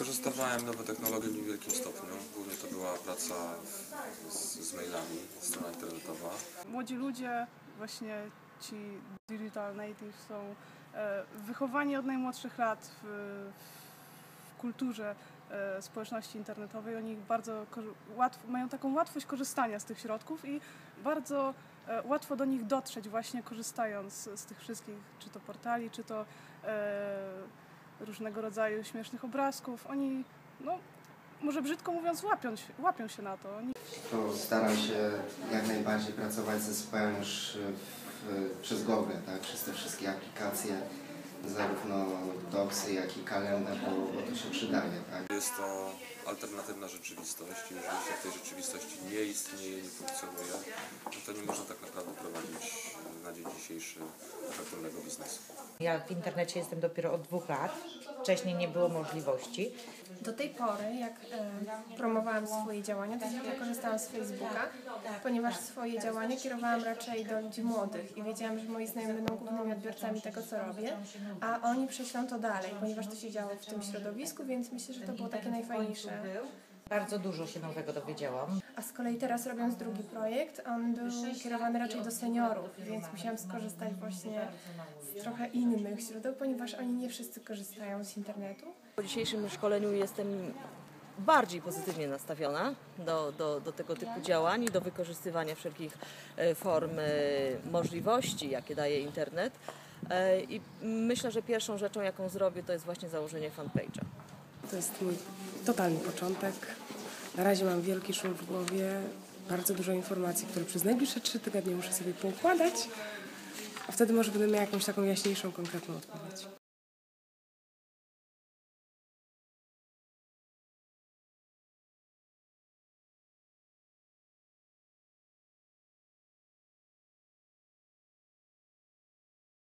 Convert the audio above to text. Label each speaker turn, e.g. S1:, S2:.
S1: Wykorzystywałem nowe technologie w niewielkim stopniu. Głównie to była praca z, z mailami, strona internetowa.
S2: Młodzi ludzie, właśnie ci digital natives są e, wychowani od najmłodszych lat w, w kulturze e, społeczności internetowej. Oni bardzo mają taką łatwość korzystania z tych środków i bardzo e, łatwo do nich dotrzeć właśnie korzystając z tych wszystkich, czy to portali, czy to różnego rodzaju śmiesznych obrazków. Oni, no, może brzydko mówiąc, łapią, się- łapią się na to. Oni
S3: staram się jak najbardziej pracować z zespołem już w, przez Google, tak, przez te wszystkie aplikacje, zarówno Docsy, jak i kalendarz, bo, bo to się przydaje, tak.
S1: Jest to alternatywna rzeczywistość. Jeżeli się w tej rzeczywistości nie istnieje, nie funkcjonuje, no to nie można tak naprawdę prowadzić na dzień dzisiejszy efektywnego biznesu.
S4: Ja w internecie jestem dopiero od dwóch lat. Wcześniej nie było możliwości.
S5: Do tej pory, jak e, promowałam swoje działania, to zwykle korzystałam z Facebooka, ponieważ swoje działania kierowałam raczej do ludzi młodych i wiedziałam, że moi znajomi będą głównymi odbiorcami tego, co robię, a oni prześlą to dalej, ponieważ to się działo w tym środowisku, więc myślę, że to było takie najfajniejsze.
S4: Bardzo dużo się nowego dowiedziałam.
S5: A z kolei teraz robiąc drugi projekt, on był kierowany raczej do seniorów, więc musiałam skorzystać właśnie z trochę innych źródeł, ponieważ oni nie wszyscy korzystają z internetu.
S6: Po dzisiejszym szkoleniu jestem bardziej pozytywnie nastawiona do, do, do tego typu działań i do wykorzystywania wszelkich e, form e, możliwości, jakie daje internet. E, I myślę, że pierwszą rzeczą, jaką zrobię, to jest właśnie założenie fanpage'a.
S7: To jest mój totalny początek. Na razie mam wielki szum w głowie, bardzo dużo informacji, które przez najbliższe trzy tygodnie muszę sobie poukładać, a wtedy może będę miała jakąś taką jaśniejszą, konkretną odpowiedź.